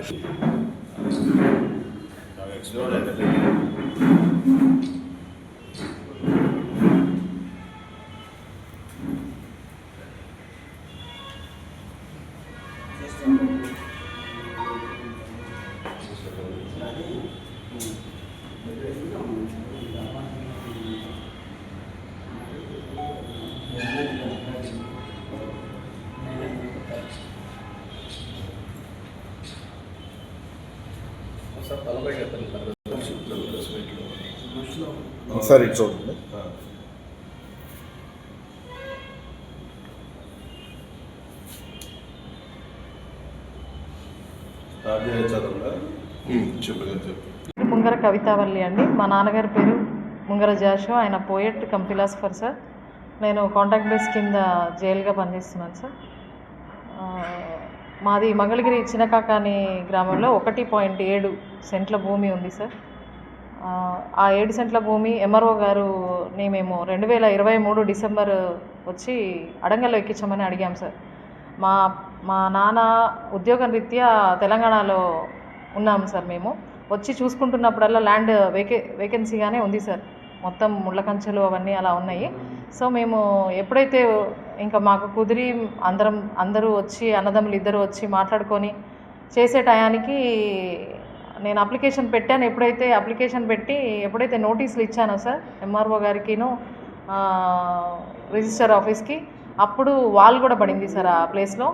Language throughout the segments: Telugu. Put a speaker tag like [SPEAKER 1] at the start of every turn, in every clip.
[SPEAKER 1] life. ఇటు చూడండి.
[SPEAKER 2] ముంగర కవితావల్లి అండి. మా నాన్నగారి పేరు ముంగర జాషు. ఆయన పోయట్ కమ్ ఫిలాసఫర్ సార్ నేను కాంటాక్ట్ బేస్ కింద జైలుగా పనిచేస్తున్నాను సార్ మాది మంగళగిరి చిన్నకాకాని గ్రామంలో ఒకటి పాయింట్ ఏడు సెంట్ల భూమి ఉంది సార్. ఆ, ఏడు సెంట్ల భూమి ఎంఆర్ఓ గారుని మేము రెండు వేల ఇరవై మూడు డిసెంబర్ వచ్చి అడంగల్లో ఎక్కించమని అడిగాం సార్. మా మా నాన్న ఉద్యోగం రీత్యా తెలంగాణలో ఉన్నాం సార్ మేము. వచ్చి చూసుకుంటున్నప్పుడల్లా ల్యాండ్ వేకే వేకెన్సీగానే ఉంది సార్. మొత్తం ముళ్ళ కంచెలు అవన్నీ అలా ఉన్నాయి. సో మేము ఎప్పుడైతే ఇంకా మాకు కుదిరి అందరం అందరూ వచ్చి అన్నదమ్ములు ఇద్దరు వచ్చి మాట్లాడుకొని చేసే టయానికి నేను అప్లికేషన్ పెట్టాను. ఎప్పుడైతే అప్లికేషన్ పెట్టి ఎప్పుడైతే నోటీసులు ఇచ్చానో సార్ ఎంఆర్ఓ గారికిను రిజిస్టర్ ఆఫీస్కి అప్పుడు వాల్ కూడా పడింది సార్ ఆ ప్లేస్లో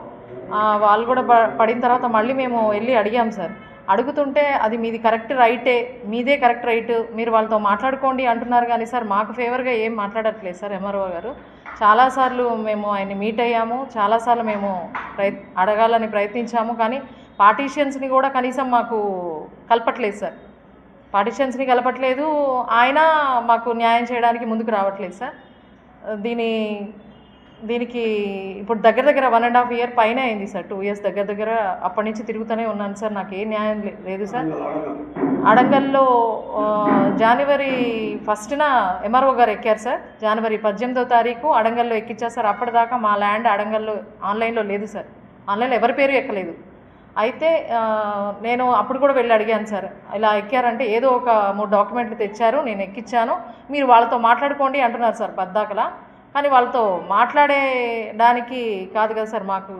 [SPEAKER 2] వాల్ కూడా పడిన తర్వాత మళ్ళీ మేము వెళ్ళి అడిగాం సార్. అడుగుతుంటే అది మీది కరెక్ట్ రైటే మీదే కరెక్ట్ రైట్ మీరు వాళ్ళతో మాట్లాడుకోండి అంటున్నారు కానీ సార్ మాకు ఫేవర్గా ఏం మాట్లాడట్లేదు సార్ ఎంఆర్ఓ గారు. చాలాసార్లు మేము ఆయన్ని మీట్ అయ్యాము చాలాసార్లు మేము ప్రయత్ అడగాలని ప్రయత్నించాము కానీ పార్టీషియన్స్ని కూడా కనీసం మాకు కలపట్లేదు సార్. పార్టీషియన్స్ని కలపట్లేదు ఆయన మాకు న్యాయం చేయడానికి ముందుకు రావట్లేదు సార్. దీని దీనికి ఇప్పుడు దగ్గర దగ్గర వన్ అండ్ హాఫ్ ఇయర్ పైన అయింది సార్. టూ ఇయర్స్ దగ్గర దగ్గర అప్పటి నుంచి తిరుగుతూనే ఉన్నాను సార్. నాకు ఏ న్యాయం లే- లేదు సార్. అడంగల్లో జనవరి ఫస్ట్న ఎంఆర్ఓ గారు ఎక్కారు సార్. జనవరి పద్దెనిమిదో తారీఖు అడంగల్లో ఎక్కించారు సార్. అప్పటిదాకా మా ల్యాండ్ అడంగల్లో ఆన్లైన్లో లేదు సార్. ఆన్లైన్లో ఎవరి పేరు ఎక్కలేదు. అయితే నేను అప్పుడు కూడా వెళ్ళి అడిగాను సార్ ఇలా ఎక్కారంటే ఏదో ఒక మూడు డాక్యుమెంట్లు తెచ్చారు నేను ఎక్కించాను మీరు వాళ్ళతో మాట్లాడుకోండి అంటున్నారు సార్ బద్దాకలా కానీ వాళ్ళతో మాట్లాడేడానికి కాదు కదా సార్ మాకు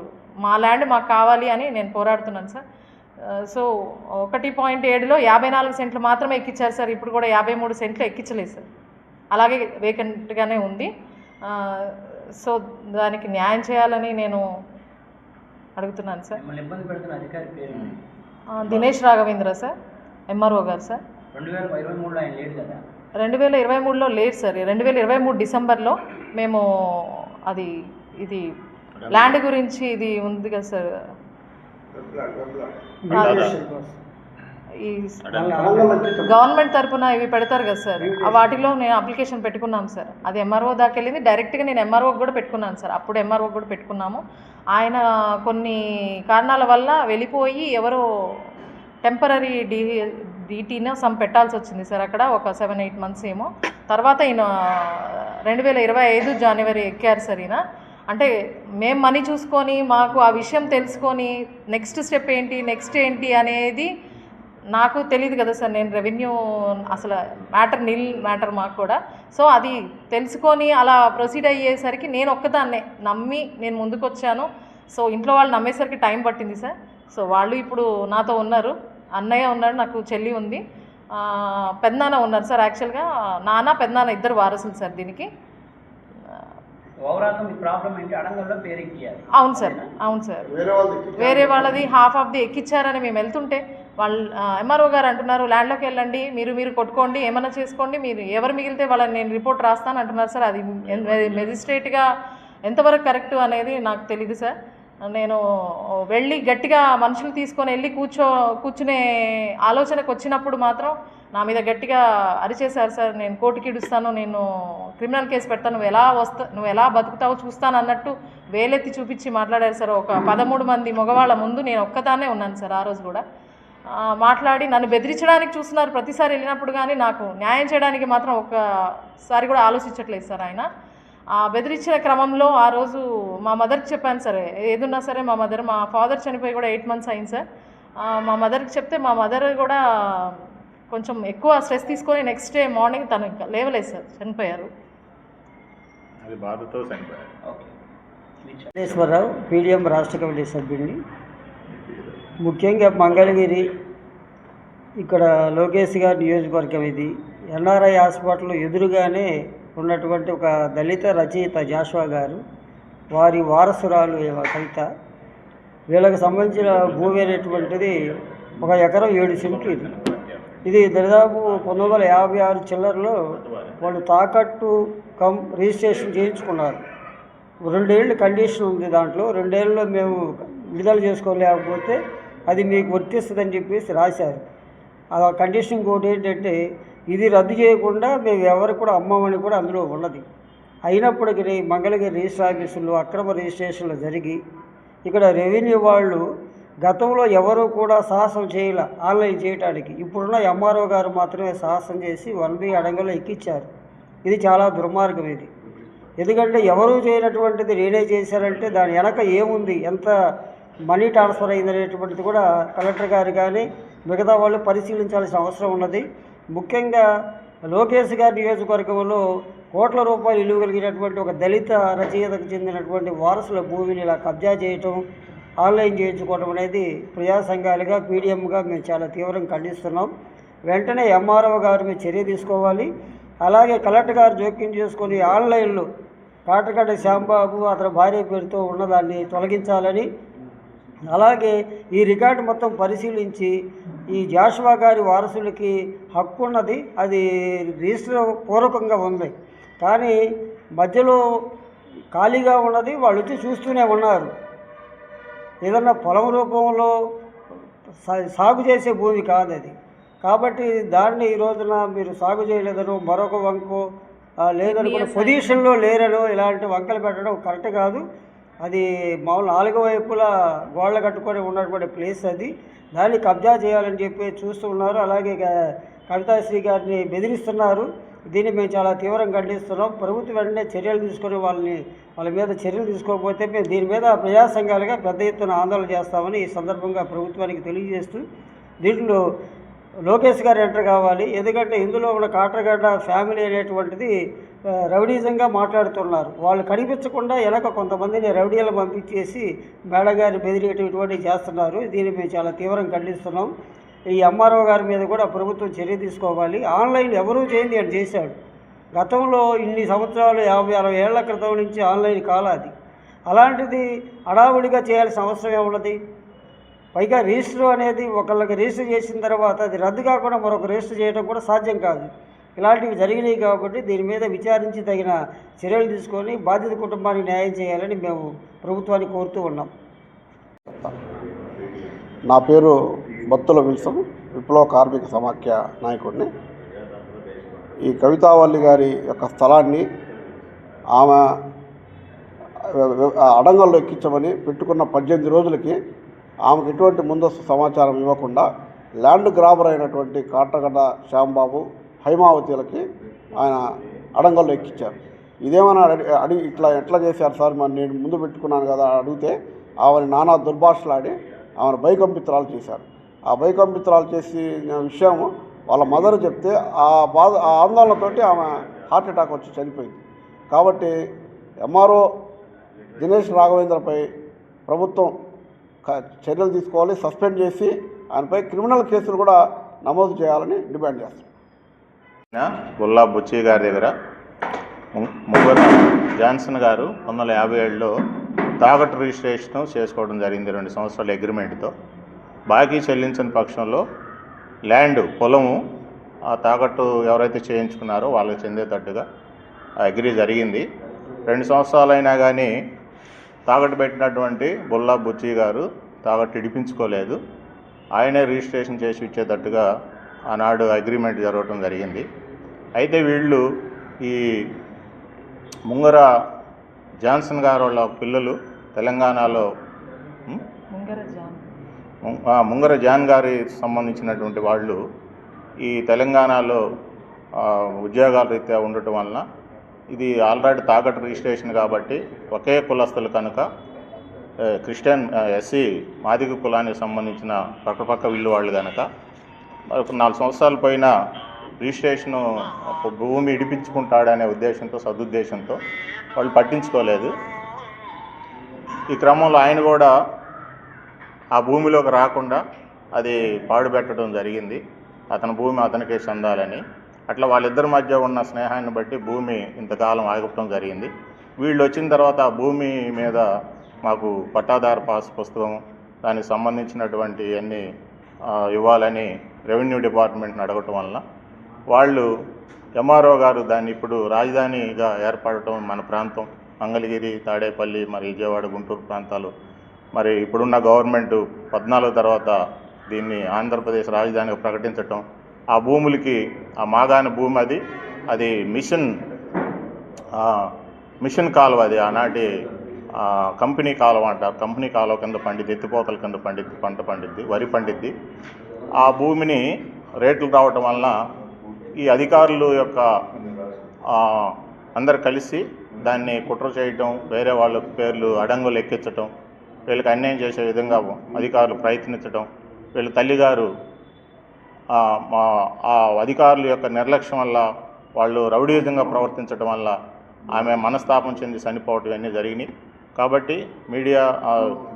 [SPEAKER 2] మా ల్యాండ్ మాకు కావాలి అని నేను పోరాడుతున్నాను సార్. సో ఒకటి పాయింట్ ఏడులో యాభై నాలుగు సెంట్లు మాత్రమే ఎక్కించారు సార్ ఇప్పుడు కూడా యాభై మూడు సెంట్లు ఎక్కించలేదు సార్. అలాగే వేకెంట్గానే ఉంది. సో దానికి న్యాయం చేయాలని నేను అడుగుతున్నాను సార్.
[SPEAKER 3] మిమ్మల్ని ఇబ్బంది పెడుతున్న అధికారి పేరు ఏంటి?
[SPEAKER 2] ఆ, దినేష్ రాఘవేంద్ర సార్ ఎంఆర్ఓ గారు సార్.
[SPEAKER 3] రెండు వేల ఇరవై మూడులో ఆయన లేడు కదా?
[SPEAKER 2] రెండు వేల ఇరవై మూడులో లేదు సార్. రెండు వేల ఇరవై మూడు డిసెంబర్లో మేము అది ఇది ల్యాండ్ గురించి ఇది ఉంది కదా సార్. ఈ గవర్నమెంట్ తరపున. ఇవి పెడతారు కదా సార్? ఆ వాటిలో నేను అప్లికేషన్ పెట్టుకున్నాం సార్. అది ఎంఆర్ఓ దాకా వెళ్ళింది డైరెక్ట్గా నేను ఎంఆర్ఓ కూడా పెట్టుకున్నాను సార్. అప్పుడు ఎంఆర్ఓ కూడా పెట్టుకున్నాము. ఆయన కొన్ని కారణాల వల్ల వెళ్ళిపోయి ఎవరో టెంపరీ డీ డీటీనో సమ్ పెట్టాల్సి వచ్చింది సార్ అక్కడ. ఒక సెవెన్ ఎయిట్ మంత్స్ ఏమో. తర్వాత ఈయన రెండు వేల ఇరవై ఐదు జనవరి ఎక్కారు సార్ ఈయన. అంటే మేము మనీ చూసుకొని మాకు ఆ విషయం తెలుసుకొని నెక్స్ట్ స్టెప్ ఏంటి నెక్స్ట్ ఏంటి అనేది నాకు తెలియదు కదా సార్ నేను రెవెన్యూ అసలు మ్యాటర్ నిల్ మ్యాటర్ మాకు కూడా. సో అది తెలుసుకొని అలా ప్రొసీడ్ అయ్యేసరికి నేను ఒక్కదాన్నే నమ్మి నేను ముందుకు వచ్చాను సో ఇంట్లో వాళ్ళు నమ్మేసరికి టైం పట్టింది సార్. సో వాళ్ళు ఇప్పుడు నాతో ఉన్నారు. అన్నయ్య ఉన్నాడు నాకు చెల్లి ఉంది. ఆ, పెద్దనాన్న ఉన్నారు సార్ యాక్చువల్గా. నాన్న పెద్దనాన్న ఇద్దరు వారసులు సార్ దీనికి.
[SPEAKER 3] ఓవరాల్గా మీ ప్రాబ్లం ఏంటి? అడంగల్లో పేరు ఎక్కియాలి
[SPEAKER 2] అవును సార్ అవును సార్. వేరే వాళ్ళది హాఫ్ ఆఫ్ ది ఎక్కిచ్చారని మేము వెళ్తుంటే వాళ్ళు ఎంఆర్ఓ గారు అంటున్నారు ల్యాండ్లోకి వెళ్ళండి మీరు మీరు కొట్టుకోండి ఏమైనా చేసుకోండి మీరు ఎవరు మిగిలితే వాళ్ళని నేను రిపోర్ట్ రాస్తాను అంటున్నారు సార్. అది మెజిస్ట్రేట్గా ఎంతవరకు కరెక్ట్ అనేది నాకు తెలియదు సార్. నేను వెళ్ళి గట్టిగా మనుషులు తీసుకొని వెళ్ళి కూర్చో కూర్చునే ఆలోచనకు వచ్చినప్పుడు మాత్రం నా మీద గట్టిగా అరిచేశారు సార్. నేను కోర్టుకి ఇడుస్తాను నేను క్రిమినల్ కేసు పెడతాను నువ్వు ఎలా వస్తా నువ్వు ఎలా బతుకుతావో చూస్తాను అన్నట్టు వేలెత్తి చూపించి మాట్లాడారు సార్. ఒక పదమూడు మంది మగవాళ్ళ ముందు నేను ఒక్కదాన్నే ఉన్నాను సార్ ఆ రోజు కూడా. మాట్లాడి నన్ను బెదిరించడానికి చూస్తున్నారు. ప్రతిసారి వెళ్ళినప్పుడు కానీ నాకు న్యాయం చేయడానికి మాత్రం ఒక్కసారి కూడా ఆలోచించట్లేదు సార్ ఆయన. ఆ బెదిరించిన క్రమంలో ఆ రోజు మా మదర్కి చెప్పాను సార్. ఏదున్నా సరే మా మదర్ మా ఫాదర్ చనిపోయి కూడా ఎయిట్ మంత్స్ అయింది సార్. ఆ, మా మదర్కి చెప్తే మా మదర్ కూడా కొంచెం ఎక్కువ స్ట్రెస్ తీసుకొని నెక్స్ట్ డే మార్నింగ్ తను ఇంకా లేవలేదు సార్. చనిపోయారు.
[SPEAKER 4] అది బాధతో చనిపోయారు.
[SPEAKER 5] పీడిఎం రాష్ట్ర కమిటీ సభ్యుడిని ముఖ్యంగా మంగళగిరి ఇక్కడ లోకేష్ గారి నియోజకవర్గం ఇది. ఎన్ఆర్ఐ హాస్పిటల్ ఎదురుగానే ఉన్నటువంటి ఒక దళిత రచయిత జాషువా గారు వారి వారసురాలు కవిత వీళ్ళకి సంబంధించిన భూమి అనేటువంటిది ఒక ఎకరం ఏడు సెంట్లు ఇది. ఇది దరిదాపు పంతొమ్మిది వందల యాభై ఆరు చిల్లరలో వాళ్ళు తాకట్టు కమ్ రిజిస్ట్రేషన్ చేయించుకున్నారు. రెండేళ్ళు కండిషన్ ఉంది దాంట్లో. రెండేళ్ళలో మేము విడుదల చేసుకోలేకపోతే అది మీకు వర్తిస్తుందని చెప్పేసి రాశారు. ఆ కండిషన్ కోడ్ ఏంటంటే ఇది రద్దు చేయకుండా మేము ఎవరికి కూడా అమ్మమని కూడా అందులో ఉన్నది అయినప్పటికీ మంగళగిరి రిజిస్టర్ ఆఫీసుల్లో అక్రమ రిజిస్ట్రేషన్లు జరిగి ఇక్కడ రెవెన్యూ వాళ్ళు గతంలో ఎవరూ కూడా సాహసం చేయలే ఆన్లైన్ చేయడానికి ఇప్పుడున్న ఎంఆర్ఓ గారు మాత్రమే సాహసం చేసి వన్ బి అడంగంలో ఎక్కిచ్చారు. ఇది చాలా దుర్మార్గం ఇది. ఎందుకంటే ఎవరు చేయనటువంటిది నేనే చేశారంటే దాని వెనక ఏముంది? ఎంత మనీ ట్రాన్స్ఫర్ అయిందనేటువంటిది కూడా కలెక్టర్ గారు కానీ మిగతా వాళ్ళు పరిశీలించాల్సిన అవసరం ఉన్నది. ముఖ్యంగా లోకేష్ గారి నియోజకవర్గంలో కోట్ల రూపాయలు విలువ కలిగినటువంటి ఒక దళిత రచయితకు చెందినటువంటి వారసుల భూమిని ఇలా కబ్జా చేయటం ఆన్లైన్ చేయించుకోవడం అనేది ప్రజా సంఘాలుగా పీడిఎంగా మేము చాలా తీవ్రంగా ఖండిస్తున్నాం. వెంటనే ఎంఆర్ఓ గారు మీరు చర్య తీసుకోవాలి. అలాగే కలెక్టర్ గారు జోక్యం చేసుకొని ఆన్లైన్లో కాటగడ్డ శ్యాంబాబు అతని భార్య పేరుతో ఉన్నదాన్ని తొలగించాలని అలాగే ఈ రికార్డు మొత్తం పరిశీలించి ఈ జాషువా గారి వారసులకి హక్కు ఉన్నది అది రిజిస్టర్ పూర్వకంగా ఉంది. కానీ మధ్యలో ఖాళీగా ఉన్నది వాళ్ళు వచ్చి చూస్తూనే ఉన్నారు. ఏదన్నా పొలం రూపంలో సాగు చేసే భూమి కాదు అది కాబట్టి దాన్ని ఈ రోజున మీరు సాగు చేయలేదనో మరొక వంకో ఆ, లేదని కూడా పొజిషన్లో లేరనో ఇలాంటి వంకలు పెట్టడం కరెక్ట్ కాదు. అది మామూలు నాలుగు వైపులా గోళ్ళ కట్టుకొని ఉన్నటువంటి ప్లేస్ అది. దాన్ని కబ్జా చేయాలని చెప్పి చూస్తూ ఉన్నారు. అలాగే కవితాశ్రీ గారిని బెదిరిస్తున్నారు. దీన్ని మేము చాలా తీవ్రంగా ఖండిస్తున్నాం. ప్రభుత్వం వెంటనే చర్యలు తీసుకొని వాళ్ళని వాళ్ళ మీద చర్యలు తీసుకోకపోతే మేము దీని మీద ప్రజా సంఘాలుగా పెద్ద ఎత్తున ఆందోళన చేస్తామని ఈ సందర్భంగా ప్రభుత్వానికి తెలియజేస్తూ దీంట్లో లోకేష్ గారు ఎంటర్ కావాలి. ఎందుకంటే ఇందులో ఉన్న కాట్రగడ్డ ఫ్యామిలీ అనేటువంటిది రౌడీజంగా మాట్లాడుతున్నారు. వాళ్ళు కనిపించకుండా వెనక కొంతమందిని రౌడీలు పంపించేసి మేడగారిని గారిని ఇటువంటివి చేస్తున్నారు. దీన్ని మేము చాలా తీవ్రంగా ఖండిస్తున్నాం. ఈ ఎంఆర్ఓ గారి మీద కూడా ప్రభుత్వం చర్య తీసుకోవాలి. ఆన్లైన్ ఎవరూ చేయండి అని చేశాడు. గతంలో ఇన్ని సంవత్సరాలు యాభై అరవై ఏళ్ళ క్రితం నుంచి ఆన్లైన్ కాలాది అలాంటిది హడావుడిగా చేయాల్సిన అవసరం ఏమున్నది? పైగా రిజిస్టర్ అనేది ఒకళ్ళకి రిజిస్టర్ చేసిన తర్వాత అది రద్దు కాకుండా మరొక రిజిస్టర్ చేయడం కూడా సాధ్యం కాదు. ఇలాంటివి జరిగినాయి కాబట్టి దీని మీద విచారించి తగిన చర్యలు తీసుకొని బాధిత కుటుంబానికి న్యాయం చేయాలని మేము ప్రభుత్వాన్ని కోరుతూ ఉన్నాం.
[SPEAKER 1] నా పేరు బత్తుల విల్సం విప్లవ కార్మిక సమాఖ్య నాయకుడిని. ఈ కవితావల్లి గారి యొక్క స్థలాన్ని ఆమె అడంగల్లో ఎక్కించమని పెట్టుకున్న పద్దెనిమిది రోజులకి ఆమెకు ఎటువంటి ముందస్తు సమాచారం ఇవ్వకుండా ల్యాండ్ గ్రాబర్ అయినటువంటి కాటగడ్డ శ్యాంబాబు హైమావతిలకి ఆయన అడంగల్లో ఎక్కించారు ఇదేమైనా అడి- అడిగి ఇట్లా ఎట్లా చేశారు సార్? మరి నేను ముందు పెట్టుకున్నాను కదా అడిగితే ఆమెను నానా దుర్భాషలాడి ఆమెను భయకంపిత్రాలు చేశారు. ఆ భయకంపిత్రాలు చేసిన విషయం వాళ్ళ మదర్ చెప్తే ఆ బాధ ఆ ఆందోళనతోటి ఆమె హార్ట్ అటాక్ వచ్చి చనిపోయింది. కాబట్టి ఎంఆర్ఓ దినేష్ రాఘవేంద్రపై ప్రభుత్వం చర్యలు తీసుకోవాలి సస్పెండ్ చేసి ఆయనపై క్రిమినల్ కేసులు కూడా నమోదు చేయాలని డిమాండ్ చేస్తున్నాం
[SPEAKER 4] బుల్లా బుచ్చి గారి దగ్గర ముగ్గురు జాన్సన్ గారు పంతొమ్మిది వందల యాభై ఏడులో తాకట్టు రిజిస్ట్రేషన్ చేసుకోవడం జరిగింది రెండు సంవత్సరాల అగ్రిమెంట్తో. బాకీ చెల్లించని పక్షంలో ల్యాండ్ పొలము ఆ తాకట్టు ఎవరైతే చేయించుకున్నారో వాళ్ళకి చెందేటట్టుగా ఆ అగ్రి జరిగింది. రెండు సంవత్సరాలైనా కానీ తాకట్టు పెట్టినటువంటి బుల్లా బుచ్చి గారు తాకట్టు ఇడిపించుకోలేదు. ఆయనే రిజిస్ట్రేషన్ చేసి ఇచ్చేటట్టుగా ఆనాడు అగ్రిమెంట్ జరగటం జరిగింది. అయితే వీళ్ళు ఈ ముంగర జాన్సన్ గారు వాళ్ళ పిల్లలు తెలంగాణలో?
[SPEAKER 2] ముంగర జాన్
[SPEAKER 4] గారి సంబంధించినటువంటి వాళ్ళు ఈ తెలంగాణలో ఉద్యోగాల రీత్యా ఉండటం వలన ఇది ఆల్రెడీ తాకట్టు రిజిస్ట్రేషన్ కాబట్టి ఒకే కులస్తులు కనుక క్రిస్టియన్ ఎస్సీ మాదిగ కులానికి సంబంధించిన పక్కపక్క వీళ్ళు వాళ్ళు కనుక నాలుగు సంవత్సరాల పైన రిజిస్ట్రేషన్ భూమి ఇడిపించుకుంటాడనే ఉద్దేశంతో సదుద్దేశంతో వాళ్ళు పట్టించుకోలేదు. ఈ క్రమంలో ఆయన కూడా ఆ భూమిలోకి రాకుండా అది పాడుపెట్టడం జరిగింది. అతని భూమి అతనికే చెందాలని. అట్లా వాళ్ళిద్దరి మధ్య ఉన్న స్నేహాన్ని బట్టి భూమి ఇంతకాలం ఆగటం జరిగింది. వీళ్ళు వచ్చిన తర్వాత ఆ భూమి మీద మాకు పట్టాదారు పాస్ పుస్తకం దానికి సంబంధించినటువంటి అన్నీ ఇవ్వాలని రెవెన్యూ డిపార్ట్మెంట్ని అడగటం వలన వాళ్ళు ఎంఆర్ఓ గారు దాన్ని ఇప్పుడు రాజధానిగా ఏర్పడటం మన ప్రాంతం. మంగళగిరి తాడేపల్లి మరి విజయవాడ గుంటూరు ప్రాంతాలు. మరి ఇప్పుడున్న గవర్నమెంట్ పద్నాలుగు తర్వాత దీన్ని ఆంధ్రప్రదేశ్ రాజధానిగా ప్రకటించటం. ఆ భూములకి ఆ మాగాని భూమి అది. అది మిషన్ మిషన్ కాలువ అది ఆనాటి కంపెనీ కాలువ అంటారు కంపెనీ కాలువ కింద పండిద్ది ఎత్తిపోతల కింద పండిద్ది పంట పండిద్ది వరి పండిద్ది. ఆ భూమిని రేట్లు రావటం వలన ఈ అధికారులు యొక్క అందరు కలిసి దాన్ని కుట్ర చేయటం వేరే వాళ్ళ పేర్లు అడంగులు ఎక్కించటం వీళ్ళకి అన్యాయం చేసే విధంగా అధికారులు ప్రయత్నించడం వీళ్ళ తల్లిగారు మా ఆ అధికారుల యొక్క నిర్లక్ష్యం వల్ల వాళ్ళు రౌడీయుధంగా ప్రవర్తించడం వల్ల ఆమె మనస్తాపం చెంది చనిపోవటం ఇవన్నీ జరిగినాయి. కాబట్టి మీడియా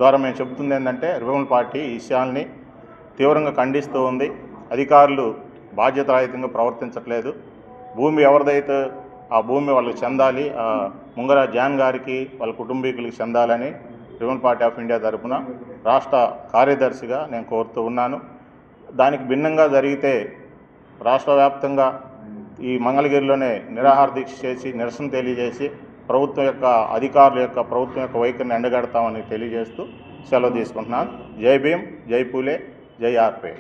[SPEAKER 4] ద్వారా మేము చెబుతుంది ఏంటంటే రిపబ్లిక్ పార్టీ ఈ విషయాల్ని తీవ్రంగా ఖండిస్తూ ఉంది. అధికారులు బాధ్యతారహితంగా ప్రవర్తించట్లేదు. భూమి ఎవరిదైతే ఆ భూమి వాళ్ళకి చెందాలి ఆ జాన్ గారికి వాళ్ళ కుటుంబీకులకి చెందాలని రిపబ్లిక్ పార్టీ ఆఫ్ ఇండియా తరఫున రాష్ట్ర కార్యదర్శిగా నేను కోరుతూ ఉన్నాను. దానికి భిన్నంగా జరిగితే రాష్ట్ర వ్యాప్తంగా ఈ మంగళగిరిలోనే నిరాహార దీక్ష చేసి నిరసన తెలియజేసి ప్రభుత్వం యొక్క అధికారుల యొక్క ప్రభుత్వం యొక్క వైఖరిని ఎండగడతామని తెలియజేస్తూ సెలవు తీసుకుంటున్నాను. జై భీమ్ జై పూలే జై ఆర్పే.